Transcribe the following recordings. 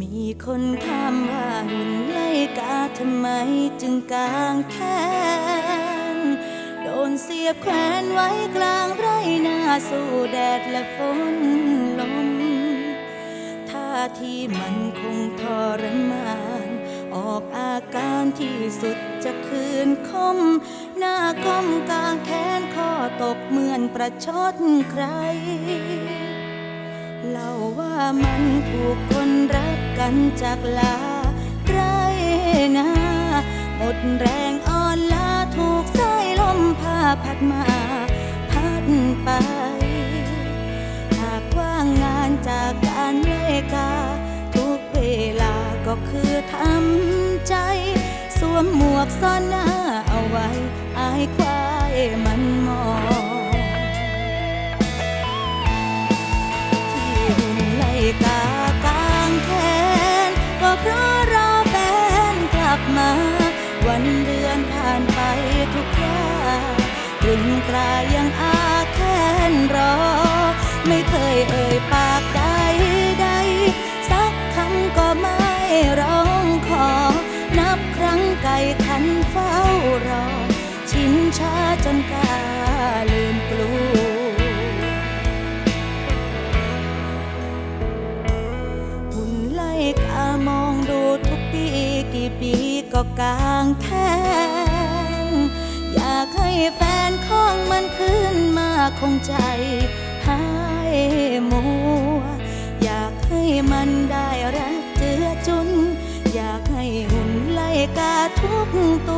มีคนถามว่าหุ่นไล่กาทำไมจึงกลางแขนโดนเสียบแขวนไว้กลางไรนาสู้แดดและฝนลมท่าที่มันคงทรมาน ออกอาการที่สุดจะคืนคม หน้าก้มกลางแขนคอตกเหมือนประชดใคร เล่าว่ามันถูกคนรักกันจากลาไรนาหมดแรงอ่อนล้าถูกสายลมพาพัดมา พัดไป หากว่างงานจากการเลกา ทุกเวลาก็คือทำใจ สวมหมวกซ่อนหน้าเอาไว้ อายควายมันมอง กากางแขนก็เพราะรอแฟนกลับมา วันเดือนผ่านไปทุกคราตรึงตรายังอาแค้นรอ ไม่เคยเอ่ยปากใดใด สักคำก็ไม่ร้องขอ นับครั้งไก่ขันเฝ้ารอ ชินชาจนกาลืม ปีก็กางแทงอยากให้แฟนของมันขึ้นมาคงใจหายมัว อยากให้มันได้รักเจือจุน อยากให้หุ่นไล่กาทุกตัว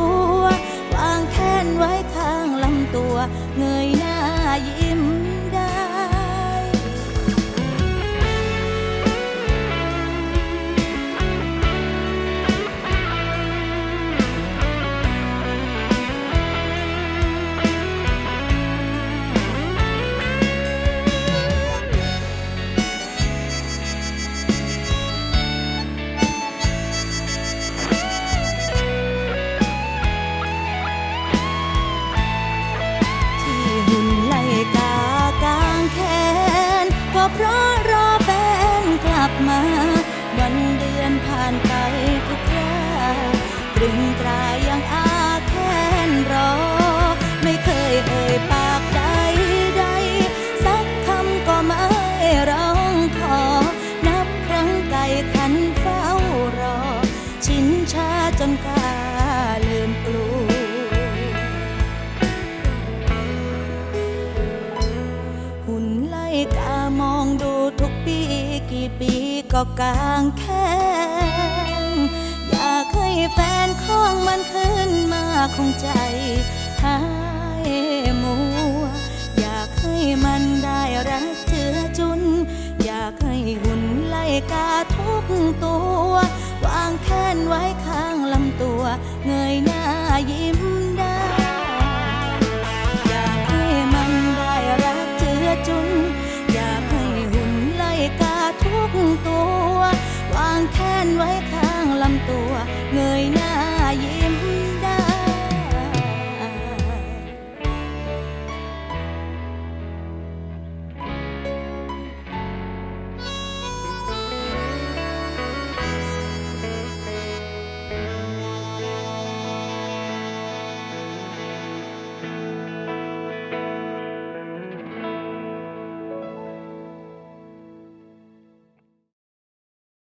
ตรึงตรายังอาแค้นรอ ไม่เคยเอ่ยปากใดใด สักคำก็ไม่ร้องขอ นับครั้งไก่ขันเฝ้ารอ ชินชาจนกาลืมกลัวหุ่นไล่กามองดูทุกปีกี่ปีก็กลางแขนอยากให้ แฟนของมันขึ้นมาคงใจหายมัว อยากให้มันได้รักเจือจุน อยากให้หุ่นไล่กาทุกตัว วางแขนไว้ข้างลำตัว เงยหน้ายิ้มได้ อยากให้มันได้รักเจือจุน อยากให้หุ่นไล่กาทุกตัว วางแขนไว้ข้างลำตัว เงยหน้า